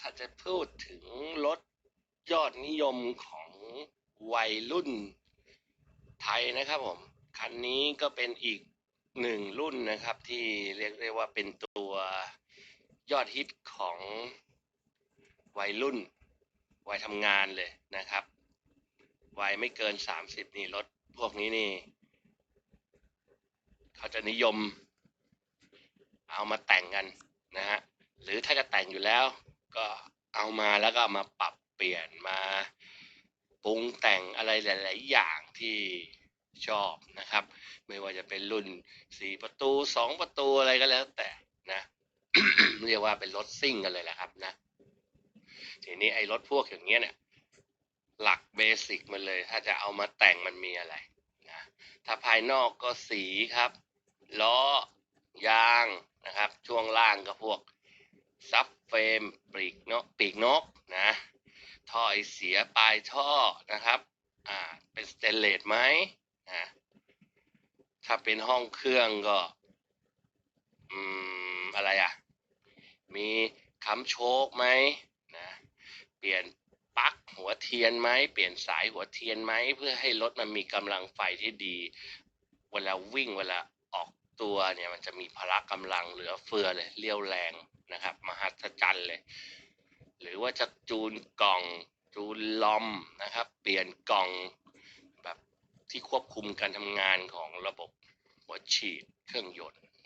ถ้าจะพูดถึงรถยอดนิยมของวัยรุ่นไทยนะครับผม คันนี้ก็เป็นอีกหนึ่งรุ่นนะครับ ที่เรียกได้ว่าเป็นตัวยอดฮิตของวัยรุ่น วัยทำงานเลยนะครับ วัยไม่เกินสามสิบนี่รถพวกนี้นี่ เขาจะนิยม เอามาแต่งกันนะฮะ หรือถ้าจะแต่งอยู่แล้ว ก็เอามาแล้วก็มาปรับเปลี่ยนมาปรุงแต่งอะไรหลาย ๆ อย่างที่ชอบนะครับ ไม่ว่าจะเป็นรุ่นสี่ประตูสองประตูอะไรก็แล้วแต่นะเรียกว่าเป็นรถซิ่งกันเลยแหละครับนะทีนี้ไอ้รถพวกอย่างเงี้ยเนี่ย หลักเบสิกมันเลย ถ้าจะเอามาแต่งมันมีอะไรนะถ้าภายนอกก็สีครับล้อยางนะครับ ช่วงล่างก็พวก ซับเฟรมปีกนกปีกนกนะท่อไอเสียปลายท่อนะครับอ่าเป็นสเตนเลสไหมนะถ้าเป็นห้องเครื่องก็อืมอะไรอะ มีค้ำโชคไหมนะเปลี่ยนปลั๊กหัวเทียนไหมเปลี่ยนสายหัวเทียนไหมเพื่อให้รถมันมีกำลังไฟที่ดี เวลาวิ่งเวลาออกตัวเนี่ยมันจะมีพละกำลังเหลือเฟือเลยเรียวแรง ศจรรย์เลย หรือว่าจะจูนกล่อง จูนลอมนะครับ เปลี่ยนกล่องแบบที่ควบคุมการทำงานของระบบหัวฉีดเครื่องยนต์